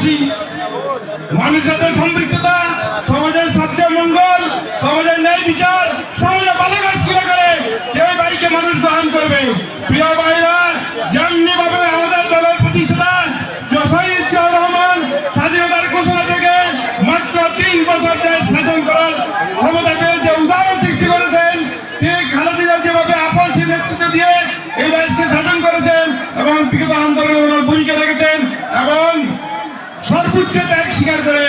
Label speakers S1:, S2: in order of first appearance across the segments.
S1: সমাজের মানুষের সম্পৃক্ততা, সমাজের সবচেয়ে মঙ্গল, সমাজের ন্যায় বিচার, সমাজের ভালো কাজ করে যে ভাইকে মানুষ গ্রহণ করবে। প্রিয় ভাইরা যেমনি ভাবে আমাদের দলের প্রতিষ্ঠাতা শহীদ জিয়াউর রহমান স্বাধীনতার ঘোষণা থেকে মাত্র তিন বছর দেশ শাসন করার ক্ষমতা পেয়ে যে উদাহরণ সৃষ্টি করেছেন ঠিক খালেদা যেভাবে আপসী নেতৃত্ব দিয়ে এই দেশকে শাসন করেছেন এবং বিগত আন্দোলনে ওনার ভূমিকা রেখেছেন এবং সর্বোচ্চ ত্যাগ স্বীকার করে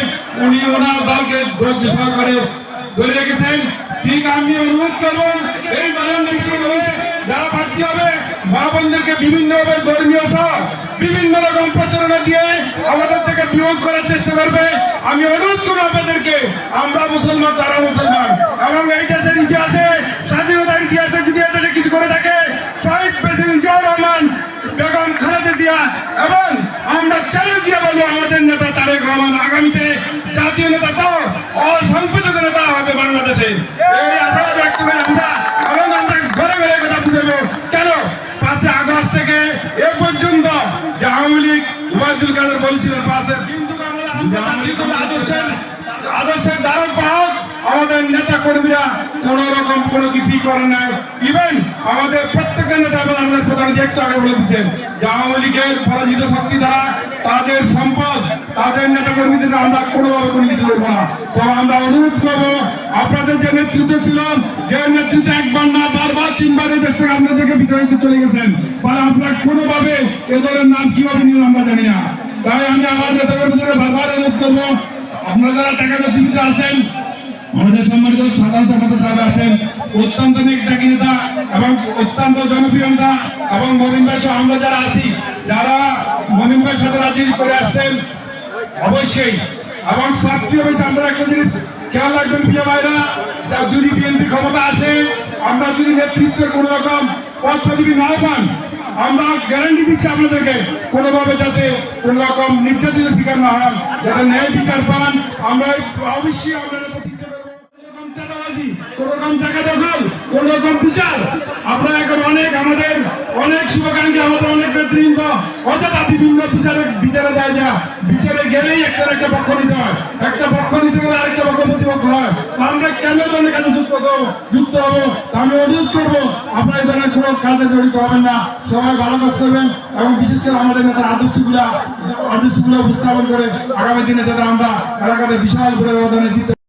S1: উনি ওনার দলকে ধৈর্য সহকারে ধরে রেখেছেন। ঠিক আমি অনুরোধ করব, এই যারা প্রার্থী হবে, মা বোনদেরকে বিভিন্নভাবে ধর্মীয় সহ বিভিন্ন রকম প্রচারণা দিয়ে আমাদের থেকে বিয়োগ করার চেষ্টা করবে। আমি অনুরোধ করব আপনাদেরকে, আমরা মুসলমান, তারা মুসলমান। এবং এই দেশের ইতিহাসে, স্বাধীনতার ইতিহাসে যদি দেশে কিছু করে থাকে, শহীদ প্রেসিডেন্ট জিয়াউর রহমান, বেগম খালেদা জিয়া এবং আমরা চ্যালেঞ্জ দিয়ে বলব আমাদের নেতা তারেক রহমান আগামীতে জাতীয় নেতা সহ অসংখ্যক নেতা হবে বাংলাদেশে এই আশা ব্যক্ত করে আমরা এবং আমরা ঘরে ঘরে কথা বুঝাবো কেন পাঁচে আগস্ট থেকে এ পর্যন্ত যে আওয়ামী লীগ ওবায়দুল কাদের বলেছিলেন পাঁচে কিন্তু আদর্শের আদর্শের দ্বারক বাহক আমাদের নেতা কর্মীরা কোন রকম কোনো কিছুই করে নাই। ইভেন আমাদের প্রত্যেকটা নেতা আমাদের প্রধান একটু আগে বলে দিচ্ছেন যে আওয়ামী লীগের পরাজিত শক্তি দ্বারা তাদের সম্পদ, তাদের নেতা কর্মীদের আমরা কোনোভাবে কোনো কিছু করব না। তো আমরা অনুরোধ করব, আপনাদের যে নেতৃত্ব ছিল, যে নেতৃত্ব একবার না, বারবার তিনবার এই দেশ থেকে আপনাদেরকে বিতাড়িত চলে গেছেন। আর আপনারা কোনোভাবে এ দলের নাম কীভাবে নিয়ে আমরা জানি না। তাই আমি আমার নেতা কর্মীদের বারবার অনুরোধ করব, আপনারা যারা টাকা জীবিত আছেন, আমাদের সম্মানিত সাধারণ সম্পাদক সাহেব আছেন অত্যন্ত নেতা অত্যন্ত জনপ্রিয় নেতা এবং ভাই সহ আমরা যারা আছি, যারা ভাইয়ের সাথে রাজনীতি করে আসছেন, অবশ্যই। এবং সবচেয়ে বেশি আমরা একটা জিনিস খেয়াল রাখবেন, প্রিয় ভাইরা যদি বিএনপি ক্ষমতা আসে, আমরা যদি নেতৃত্বের কোন রকম পদ পদবি নাও পান, আমরা গ্যারান্টি দিচ্ছি আপনাদেরকে, কোনোভাবে যাতে কোন রকম নির্যাতনের শিকার না হন, যাতে ন্যায় বিচার পান, আমরা অবশ্যই আপনাদের কোন রকম টাকা দখল, কোন রকম বিচার আমাদের অনেক শুভাকাঙ্ক্ষী, আমাদের অনেক নেতৃবৃন্দ। অযথা বিভিন্ন বিচারে বিচারে যায় যা। বিচারে গেলেই একটা একটা পক্ষ নিতে হয়। একটা পক্ষ নিতে গেলে আরেকটা পক্ষ প্রতিপক্ষ হয়। আমরা কেন ধরনের কাজে যুক্ত হব? যুক্ত হব? আমি অনুরোধ করব। আপনারা এই ধরনের কোনো কাজে জড়িত হবেন না। সবাই ভালো কাজ করবেন এবং বিশেষ করে আমাদের নেতার আদর্শগুলা আদর্শগুলো উপস্থাপন করে আগামী দিনে যাতে আমরা এলাকাতে বিশাল বড় ব্যবধানে জিতে